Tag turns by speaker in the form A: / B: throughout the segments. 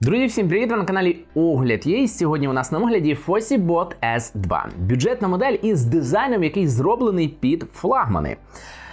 A: Друзі, всім привіт! Ви на каналі Огляд є. Сьогодні у нас на огляді FossiBot S2. Бюджетна модель із дизайном, який зроблений під флагмани.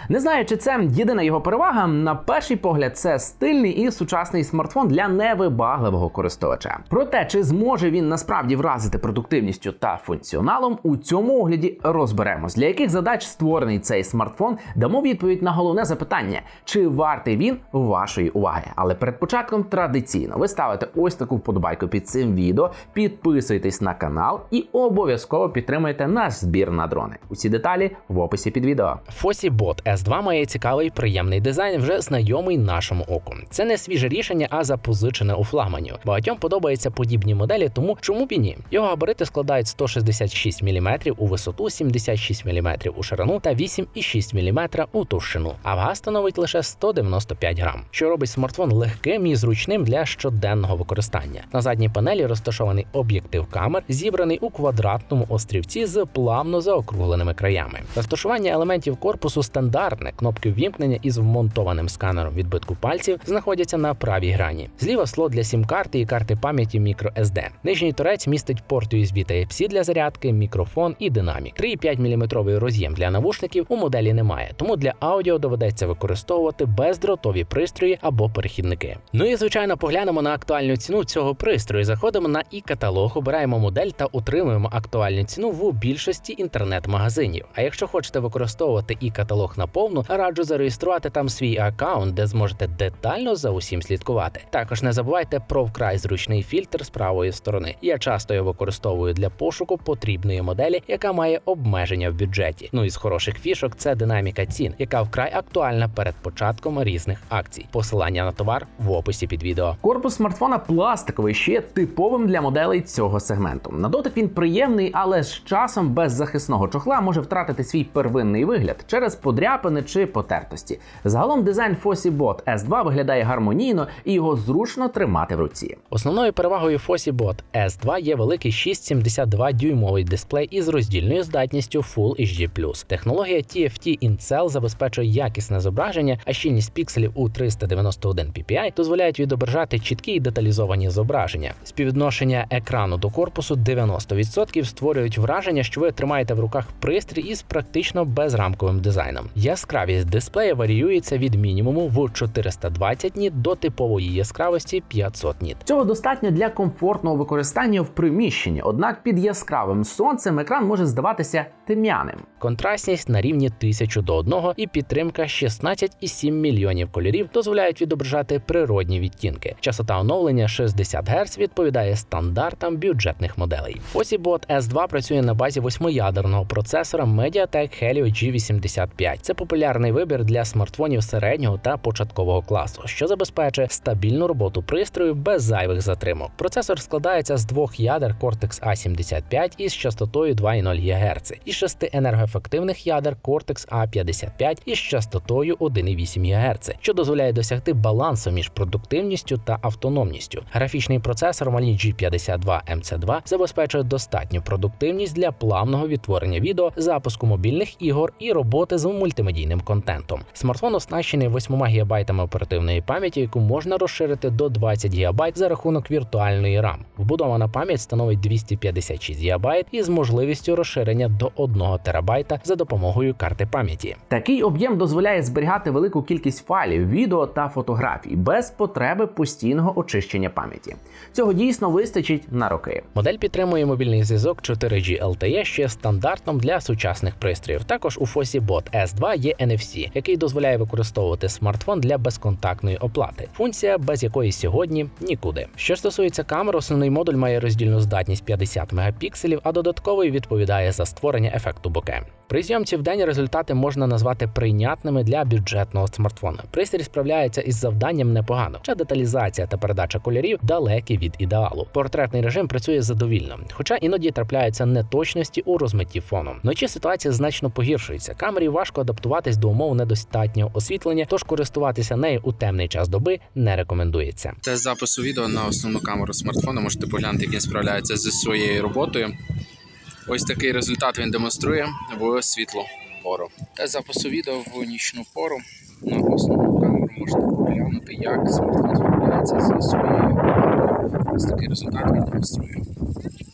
A: Не знаю, чи це єдина його перевага. На перший погляд, це стильний і сучасний смартфон для невибагливого користувача. Проте, чи зможе він насправді вразити продуктивністю та функціоналом, у цьому огляді розберемось, для яких задач створений цей смартфон, дамо відповідь на головне запитання: чи вартий він вашої уваги? Але перед початком традиційно ви ставите ось таку вподобайку під цим відео, підписуйтесь на канал і обов'язково підтримайте наш збір на дрони. Усі деталі в описі під відео.
B: FossiBot S2 має цікавий приємний дизайн, вже знайомий нашому оку. Це не свіже рішення, а запозичене у флагманів. Багатьом подобаються подібні моделі, тому чому б і ні? Його габарити складають 166 мм у висоту, 76 мм у ширину та 8,6 мм у товщину. А вага становить лише 195 грам, що робить смартфон легким і зручним для щоденного використання. На задній панелі розташований об'єктив камер, зібраний у квадратному острівці з плавно заокругленими краями. Розташування елементів корпусу стандартне. Кнопки ввімкнення із вмонтованим сканером відбитку пальців знаходяться на правій грані. Зліва слот для сім-карти і карти пам'яті microSD. Нижній торець містить порт USB Type-C для зарядки, мікрофон і динамік. 3,5 мм роз'єм для навушників у моделі немає, тому для аудіо доведеться використовувати бездротові пристрої або перехідники. Ну і звичайно, поглянемо на актуальну ціну цього пристрою. Заходимо на і-каталог, обираємо модель та отримуємо актуальну ціну в більшості інтернет-магазинів. А якщо хочете використовувати і-каталог наповну, раджу зареєструвати там свій аккаунт, де зможете детально за усім слідкувати. Також не забувайте про вкрай зручний фільтр з правої сторони. Я часто його використовую для пошуку потрібної моделі, яка має обмеження в бюджеті. Ну і з хороших фішок це динаміка цін, яка вкрай актуальна перед початком різних акцій. Посилання на товар в описі під відео.
A: Корпус смартфона пластиковий, є типовим для моделей цього сегменту. На дотик він приємний, але з часом без захисного чохла може втратити свій первинний вигляд через подряпини чи потертості. Загалом дизайн FossiBot S2 виглядає гармонійно і його зручно тримати в руці.
B: Основною перевагою FossiBot S2 є великий 6,72 дюймовий дисплей із роздільною здатністю Full HD+. Технологія TFT InCell забезпечує якісне зображення, а щільність пікселів у 391 ppi дозволяють відображати чіткі і деталізовані зображення. Співвідношення екрану до корпусу 90% створюють враження, що ви тримаєте в руках пристрій із практично безрамковим дизайном. Яскравість дисплея варіюється від мінімуму в 420 ніт до типової яскравості 500 ніт.
A: Цього достатньо для комфортного використання в приміщенні, однак під яскравим сонцем екран може здаватися тем'яним.
B: Контрастність на рівні 1000 до 1 і підтримка 16,7 мільйонів кольорів дозволяють відображати природні відтінки. Частота оновлення 60 Гц відповідає стандартам бюджетних моделей. FossiBot S2 працює на базі восьмиядерного процесора MediaTek Helio G85. Це популярний вибір для смартфонів середнього та початкового класу, що забезпечує стабільну роботу пристрою без зайвих затримок. Процесор складається з двох ядер Cortex A75 із частотою 2,0 ГГц і шести енергоефективних ядер Cortex A55 із частотою 1,8 ГГц, що дозволяє досягти балансу між продуктивністю та автономністю. Графічний процесор Mali G52 MC2 забезпечує достатню продуктивність для плавного відтворення відео, запуску мобільних ігор і роботи з мультимедійним контентом. Смартфон оснащений 8 ГБ оперативної пам'яті, яку можна розширити до 20 ГБ за рахунок віртуальної RAM. Вбудована пам'ять становить 256 ГБ із можливістю розширення до 1 ТБ за допомогою карти пам'яті.
A: Такий об'єм дозволяє зберігати велику кількість файлів, відео та фотографій без потреби постійного очищення пам'яті. Цього дійсно вистачить на роки.
B: Модель підтримує мобільний зв'язок 4G LTE, що стандартом для сучасних пристроїв. Також у FossiBot S2 є NFC, який дозволяє використовувати смартфон для безконтактної оплати. Функція, без якої сьогодні нікуди. Що стосується камер, основний модуль має роздільну здатність 50 мегапікселів, а додатковий відповідає за створення ефекту боке. При зйомці в день результати можна назвати прийнятними для бюджетного смартфона. Пристрій справляється із завданням непогано, хоча деталізація та передача кольорів далекі від ідеалу. Портретний режим працює задовільно, хоча іноді трапляються неточності у розмитті фону. Вночі ситуація значно погіршується. Камері важко адаптуватись до умов недостатнього освітлення, тож користуватися нею у темний час доби не рекомендується.
C: Тест запису відео на основну камеру смартфона. Можете поглянути, як він справляється зі своєю роботою. Ось такий результат він демонструє в світлу пору. Тест запису відео в нічну пору на основну камеру можете поглянути, як смартфон справляється зі своєю роботою. Ось такий результат він демонструє.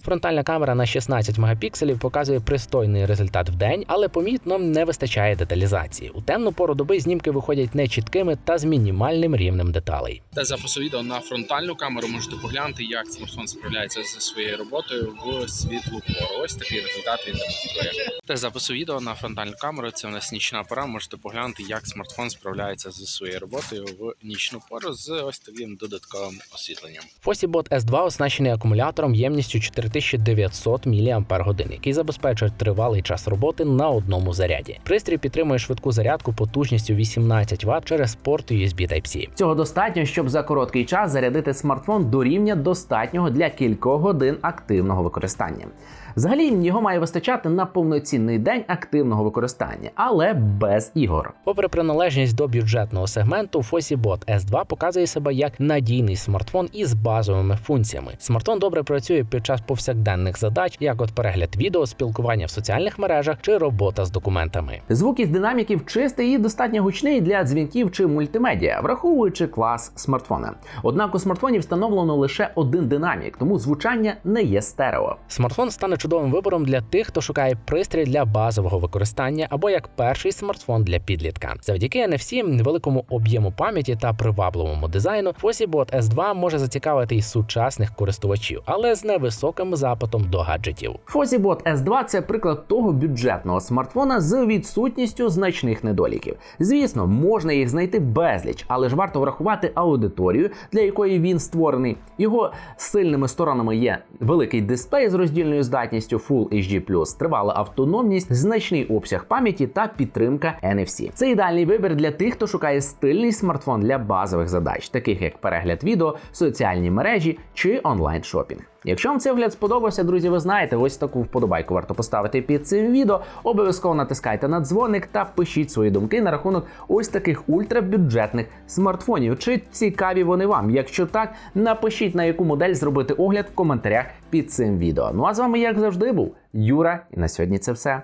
B: Фронтальна камера на 16 мегапікселів показує пристойний результат в день, але помітно не вистачає деталізації. У темну пору доби знімки виходять нечіткими та з мінімальним рівнем деталей.
C: Для запису відео на фронтальну камеру можете поглянути, як смартфон справляється зі своєю роботою в світлу пору. Ось такий результат він демонструє. Для запису відео на фронтальну камеру це у нас нічна пора. Можете поглянути, як смартфон справляється зі своєю роботою в нічну пору з ось таким додатковим освітленням.
B: Фосібот S2 оснащений акумулятором ємністю 4900 мАч, який забезпечує тривалий час роботи на одному заряді. Пристрій підтримує швидку зарядку потужністю 18 Вт через порт USB Type-C.
A: Цього достатньо, щоб за короткий час зарядити смартфон до рівня достатнього для кількох годин активного використання. Взагалі його має вистачати на повноцінний день активного використання, але без ігор.
B: Попри приналежність до бюджетного сегменту, Fosibot S2 показує себе як надійний смартфон із базовими функціями. Смартфон добре працює під час повсякденних задач, як от перегляд відео, спілкування в соціальних мережах чи робота з документами.
A: Звук із динаміків чистий і достатньо гучний для дзвінків чи мультимедіа, враховуючи клас смартфона. Однак у смартфоні встановлено лише один динамік, тому звучання не є стерео.
B: Смартфон стане чудовим вибором для тих, хто шукає пристрій для базового використання або як перший смартфон для підлітка. Завдяки NFC, великому об'єму пам'яті та привабливому дизайну, Fosibot S2 може зацікавити й сучасних користувачів, але з невисоким запитом до гаджетів.
A: Fosibot S2 це приклад того бюджетного смартфона з відсутністю значних недоліків. Звісно, можна їх знайти безліч, але ж варто врахувати аудиторію, для якої він створений. Його сильними сторонами є великий дисплей з роздільною здатністю Full HD+, тривала автономність, значний обсяг пам'яті та підтримка NFC. Це ідеальний вибір для тих, хто шукає стильний смартфон для базових задач, таких як перегляд відео, соціальні мережі чи онлайн шопінг. Якщо вам цей огляд сподобався, друзі, ви знаєте, ось таку вподобайку варто поставити під цим відео. Обов'язково натискайте на дзвоник та пишіть свої думки на рахунок ось таких ультрабюджетних смартфонів. Чи цікаві вони вам? Якщо так, напишіть на яку модель зробити огляд в коментарях під цим відео. Ну а з вами, як завжди, був Юра, і на сьогодні це все.